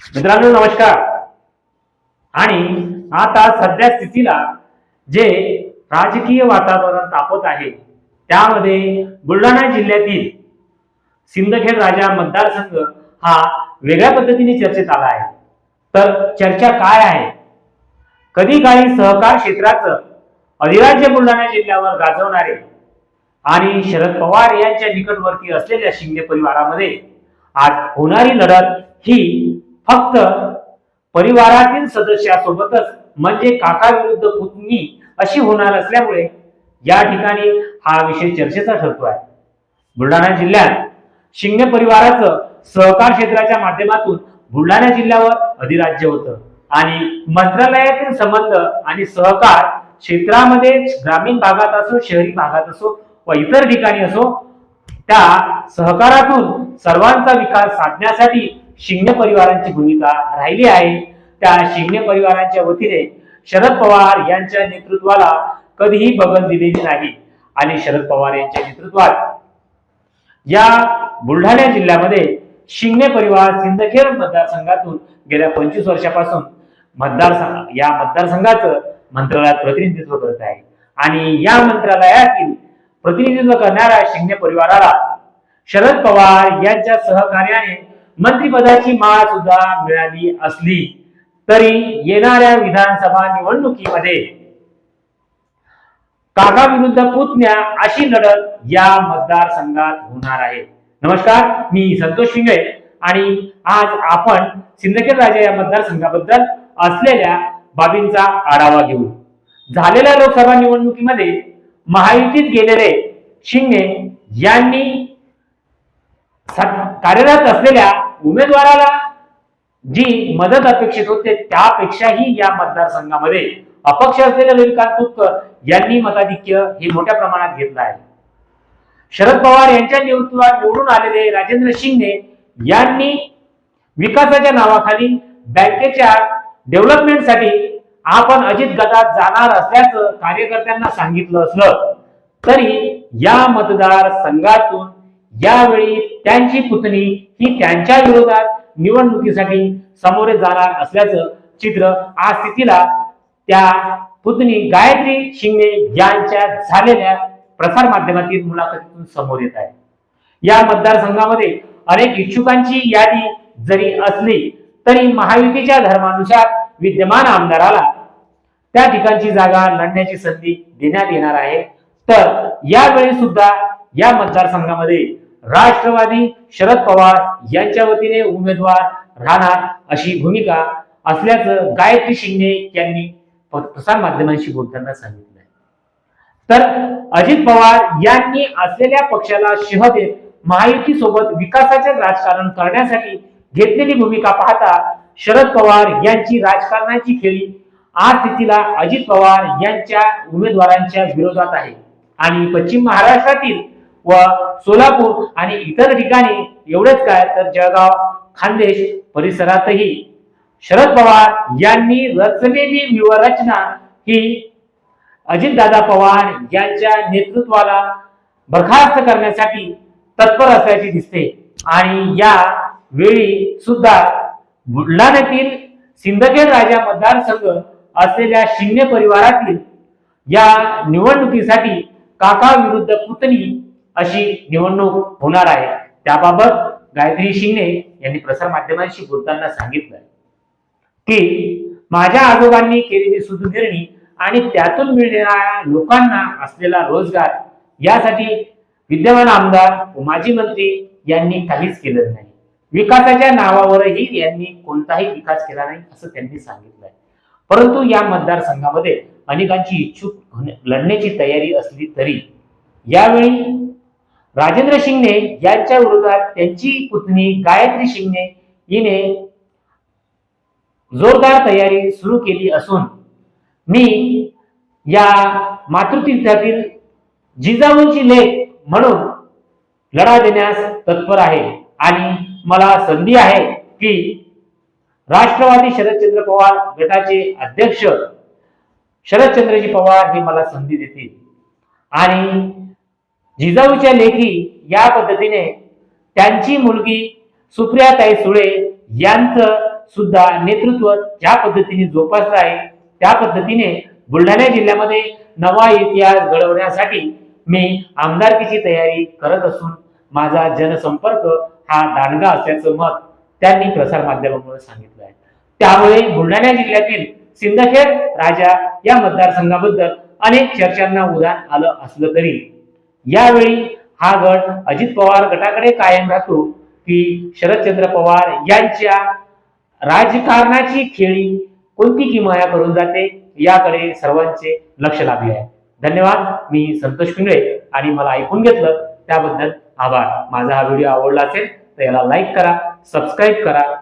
मित्रांनो नमस्कार. आणि आता सध्या स्थितीला जे राजकीय वातावरण तापत आहे त्यामध्ये बुलढाणा जिल्ह्यातील सिंदखेड राजा मतदारसंघ हा वेगळ्या पद्धतीने चर्चेत आला आहे. तर चर्चा काय आहे? कधी काळी सहकार क्षेत्राचं अधिराज्य बुलढाणा जिल्ह्यावर गाजवणारे आणि शरद पवार यांच्या निकटवर्ती असलेल्या शिंदे परिवारामध्ये आज होणारी लढत ही फक्त परिवारातील सदस्यासोबतच म्हणजे काका विरुद्ध पुतणी अशी होणार असल्यामुळे या ठिकाणी हा विषय चर्चेचा ठरतो आहे. बुलढाणा जिल्ह्यात शिंदे परिवाराचं सहकार क्षेत्राच्या माध्यमातून बुलढाणा जिल्ह्यावर अधिराज्य होतं. आणि मंत्रालयातील संबंध आणि सहकार क्षेत्रामध्ये ग्रामीण भागात असो शहरी भागात असो व इतर ठिकाणी असो त्या सहकारातून सर्वांचा विकास साधण्यासाठी शिंगणे परिवारांची भूमिका राहिली आहे. त्या शिंगणे परिवारांच्या वतीने शरद पवार यांच्या नेतृत्वाला कधीही बगल दिलेली नाही आणि शरद पवार यांच्या नेतृत्वात या बुलढाणा जिल्ह्यामध्ये शिंगणे परिवार सिंदखेड मतदारसंघातून गेल्या पंचवीस वर्षापासून मतदारसंघ या मतदारसंघाचं मंत्रालयात प्रतिनिधित्व करत आहे. आणि या मंत्रालयातील प्रतिनिधित्व करणाऱ्या शिंगणे परिवाराला शरद पवार यांच्या सहकार्याने मंत्रिपदाची माळ सुद्धा मिळाली असली तरी येणाऱ्या विधानसभा निवडणुकीमध्ये काका विरुद्ध पुतण्या अशी लढत या मतदारसंघात होणार आहे. नमस्कार मी संतोष शिंगे आणि आज आपण सिंदखेड राजा या मतदारसंघाबद्दल असलेल्या बाबींचा आढावा घेऊ. झालेल्या लोकसभा निवडणुकीमध्ये महायुतीत गेलेले शिंगे यांनी कार्यरत असलेल्या उमेदवाराला जी मदत अपेक्षित होते त्यापेक्षाही या मतदारसंघामध्ये अपक्ष असलेले रविकांत तुपकर यांनी मताधिक्य हे मोठ्या प्रमाणात घेतलं आहे. शरद पवार यांच्या नेतृत्वात निवडून आलेले राजेंद्र शिंगणे यांनी विकासाच्या नावाखाली बँकेच्या डेव्हलपमेंटसाठी आपण अजित गटात जाणार असल्याचं कार्यकर्त्यांना सांगितलं असलं तरी या मतदार संघातून यावेळी त्यांची पुतणी ही त्यांच्या विरोधात निवडणुकीसाठी सामोरे जाणार असल्याचं चित्र आज स्थितीला त्या पुतणी गायत्री शिंगणे यांच्या झालेल्या प्रसार माध्यमातील मुलाखतीतून समोर येत आहे. या मतदारसंघामध्ये अनेक इच्छुकांची यादी जरी असली तरी महायुतीच्या धर्मानुसार विद्यमान आमदाराला त्या ठिकाणची जागा लढण्याची संधी देण्यात येणार आहे. तर यावेळी सुद्धा या मतदारसंघामध्ये राष्ट्रवादी शरद पवार यांच्या वतीने उमेदवार राहणार अशी भूमिका असल्याचं गायत्री शिंदे यांनी प्रसार माध्यमांशी बोलताना सांगितलं तर अजित पवार यांनी असलेल्या पक्षाला शिह देत महायुती सोबत विकासाचे राजकारण करण्यासाठी घेतलेली भूमिका पाहता शरद पवार यांची राजकारणाची खेळी आज स्थितीला अजित पवार यांच्या उमेदवारांच्या विरोधात आहे. आणि पश्चिम महाराष्ट्रातील व सोलापूर आणि इतर ठिकाणी एवढेच काय तर जळगाव खानदेश परिसरातही शरद पवार यांनी रचलेली व्यूहरचना ही अजितदादा पवार यांच्या नेतृत्वाला बरखास्त करण्यासाठी तत्पर असल्याचे दिसते. आणि या वेळी सुद्धा बुलढाण्यातील सिंदखेड राजा मतदारसंघ असलेल्या शिंदे परिवारातील या निवडणुकीसाठी काका विरुद्ध पुतणी अशी निवडणूक होणार आहे. त्याबाबत गायत्री शिंगणे यांनी प्रसार माध्यमांशी बोलताना सांगितलं की माझ्या आजोबांनी केलेली सुदगिरणी आणि त्यातून मिळणाऱ्या लोकांना असलेला रोजगार यासाठी विद्यमान आमदार व माजी मंत्री यांनी काहीच केलं नाही. विकासाच्या नावावरही यांनी कोणताही विकास केला नाही असं त्यांनी सांगितलंय परंतु या मतदारसंघामध्ये अनेकांची इच्छुक लढण्याची तयारी असली तरी यावेळी राजेंद्र शिंगणे यांच्या विरोधात त्यांची पुतणी गायत्री शिंगणे हिने जोरदार तयारी सुरू केली असून मी या मातृतीर्थातील जिजाऊंची लेख म्हणून लढा देण्यास तत्पर आहे. आणि मला संधी आहे की राष्ट्रवादी शरदचंद्र पवार गटाचे अध्यक्ष शरदचंद्रजी पवार हे मला संधी देतील. आणि जिजाऊच्या लेखी या पद्धतीने त्यांची मुलगी सुप्रियाताई सुळे यांचं सुद्धा नेतृत्व ज्या पद्धतीने जोपासलं आहे त्या पद्धतीने बुलढाणा जिल्ह्यामध्ये नवा इतिहास घडवण्यासाठी मी आमदारकीची तयारी करत असून माझा जनसंपर्क हा दांडगा असल्याचं मत त्यांनी प्रसार माध्यमामुळे सांगितलं आहे. त्यामुळे बुलढाणा जिल्ह्यातील सिंदखेड राजा या मतदारसंघाबद्दल अनेक चर्चांना उदाहरण आलं असलं तरी यावेळी हा गट अजित पवार गटाकडे कायम राहतो की शरदचंद्र पवार यांच्या राजकारणाची खेळी कोणती किमाया करून जाते याकडे सर्वांचे लक्ष लागले आहे. धन्यवाद. मी संतोष पिंगळे आणि मला ऐकून घेतलं त्याबद्दल आभार. माझा हा व्हिडिओ आवडला असेल तर याला लाईक करा सबस्क्राईब करा.